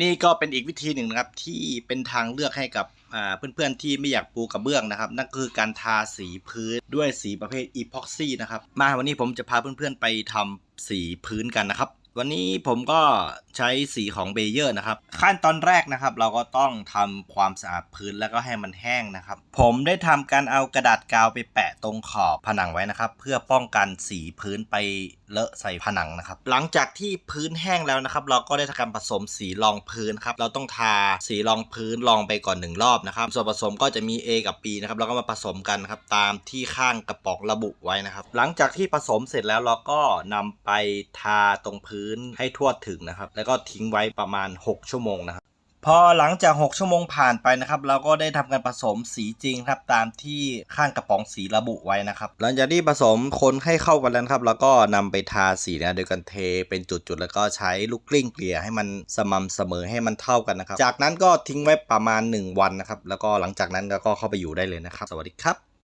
นี่ก็เป็นอีกวิธีหนึ่งนะครับที่เป็นทางเลือกให้กับเพื่อนๆที่ไม่อยากปูกระเบื้องนะครับ นั่นคือการทาสีพื้นด้วยสีประเภทอีพ็อกซี่นะครับ มาวันนี้ผมจะพาเพื่อนๆไปทำสีพื้นกันนะครับ วันนี้ผมก็ใช้สีของเบเยอร์นะครับ ขั้นตอนแรกนะครับ เราก็ต้องทำความสะอาดพื้นแล้วก็ให้มันแห้งนะครับ ผมได้ทำการเอากระดาษกาวไปแปะตรงขอบผนังไว้นะครับ เพื่อป้องกันสีพื้นไปเลอะใส่ผนังนะครับ หลังจากที่พื้นแห้งแล้วนะครับ เราก็ได้ทำการผสมสีรองพื้นครับ เราต้องทาสีรองพื้นลองไปก่อนหนึ่งรอบนะครับ ส่วนผสมก็จะมี A กับ B นะครับเราก็มาผสมกันนครับตามที่ข้างกระป๋องระบุไว้นะครับ หลังจากที่ผสมเสร็จแล้วเราก็นำไปทาตรงพื้นให้ทั่วถึงนะครับแล้วก็ทิ้งไว้ประมาณ 6 ชั่วโมงนะครับพอหลังจาก 6 ชั่วโมงผ่านไปนะครับ เราก็ได้ทำการผสมสีจริงครับตามที่ข้างกระป๋องสีระบุไว้นะครับ หลังจากที่ผสมคนให้เข้ากันแล้วนะครับเราก็นำไปทาสีนะโดยการเทเป็นจุดๆ แล้วก็ใช้ลูกกลิ้งเกลี่ยให้มันสม่ำเสมอให้มันเท่ากันนะครับ จากนั้นก็ทิ้งไว้ประมาณ 1 วันนะครับ แล้วก็หลังจากนั้นก็เข้าไปอยู่ได้เลยนะครับ สวัสดีครับ